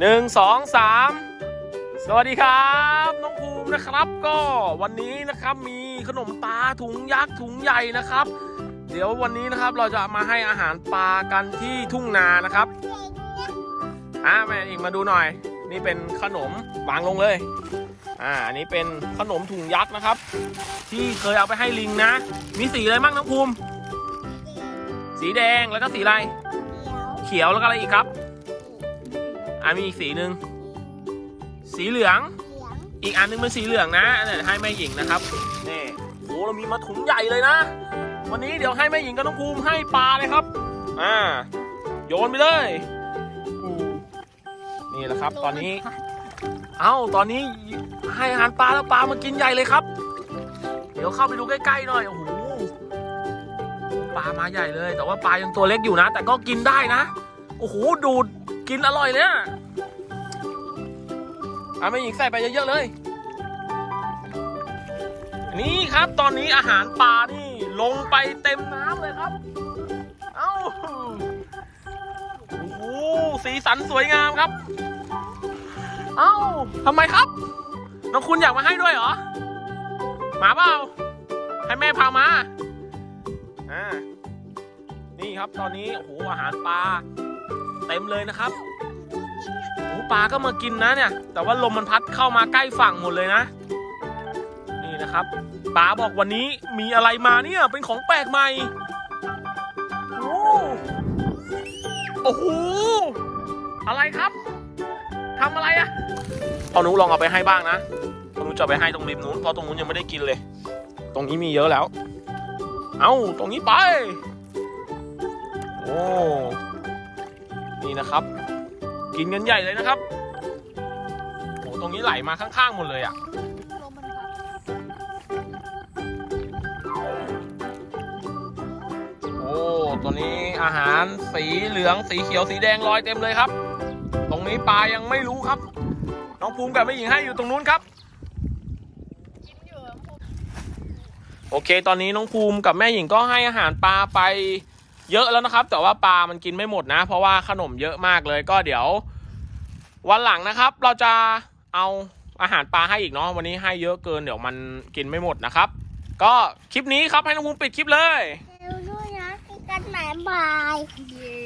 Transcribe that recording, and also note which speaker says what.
Speaker 1: หนึ่งสองสามสวัสดีครับน้องภูมินะครับ ก็วันนี้นะครับมีขนมปลาถุงยักษ์ถุงใหญ่นะครับ เดี๋ยววันนี้นะครับเราจะมาให้อาหารปลากันที่ทุ่งนานะครับอ่าแม่อีกมาดูหน่อย นี่เป็นขนมวางลงเลยอ่าอันนี้เป็นขนมถุงยักษ์นะครับ ที่เคยเอาไปให้ลิงนะ มีสีอะไรบ้างน้องภูมิ สีแดงแล้วก็สีอะไร เขียวแล้วก็อะไรอีกครับ อ่ามีอีกสีหนึ่งสีเหลือง อีกอันหนึงเป็นสีเหลืองนะอันนี้ให้แม่หญิงนะครับนี่โอ้เรามีมาถุงใหญ่เลยนะ วันนี้เดี๋ยวให้แม่หญิงกับน้องภูมิให้ปลาเลยครับอ่าโยนไปเลยอู้นี่แหละครับ ตอนนี้ เอ้าตอนนี้ให้อาหารปลาแล้วปลามากินใหญ่เลยครับ เดี๋ยวเข้าไปดูใกล้ๆหน่อยโอ้โหปลามาใหญ่เลย แต่ว่าปลายังตัวเล็กอยู่นะ แต่ก็กินได้นะโอ้โหดูด กินอร่อยเลยอะอะแม่หญิงใส่ไปเยอะๆเลย นี่ครับตอนนี้อาหารปลานี่ลงไปเต็มน้ำเลยครับ เอ้า โอ้โห สีสันสวยงามครับ เอ้าทำไมครับ น้องคุณอยากมาให้ด้วยเหรอ มาเปล่า ให้แม่พามา อ่า นี่ครับตอนนี้ โอ้โห อาหารปลา เต็มเลยนะครับโอ้ปลาก็มากินนะเนี่ย แต่ว่าลมมันพัดเข้ามาใกล้ฝั่งหมดเลยนะ นี่นะครับปลาบอกวันนี้มีอะไรมาเนี่ยเป็นของแปลกใหม่ โอ้โอ้โหอะไรครับทำอะไรอะพอนุลองเอาไปให้บ้างนะพอนุจะไปให้ตรงริมนู้นเพราะตรงนู้นยังไม่ได้กินเลย ตรงนี้มีเยอะแล้ว เอ้าตรงนี้ไป โอ้ นี่นะครับ กินกันใหญ่เลยนะครับโอ้ตรงนี้ไหลมาข้างๆหมดเลยอะ่ะโอ้ตัวนี้อาหารสีเหลืองสีเขียวสีแดงลอยเต็มเลยครับ ตรงนี้ปลายังไม่รู้ครับ น้องภูมิกับแม่หญิงให้อยู่ตรงนู้นครับโอเค ตอนนี้น้องภูมิกับแม่หญิงก็ให้อาหารปลาไป เยอะแล้วนะครับ แต่ว่าปลามันกินไม่หมดนะ เพราะว่าขนมเยอะมากเลยก็เดี๋ยว วันหลังนะครับ เราจะเอาอาหารปลาให้อีกเนาะวันนี้ให้เยอะเกินเดี๋ยวมันกินไม่หมดนะครับ ก็คลิปนี้ครับให้น้องภูมิปิดคลิปเลย
Speaker 2: เร็วด้วยนะกินกันหมายบาย
Speaker 3: เย้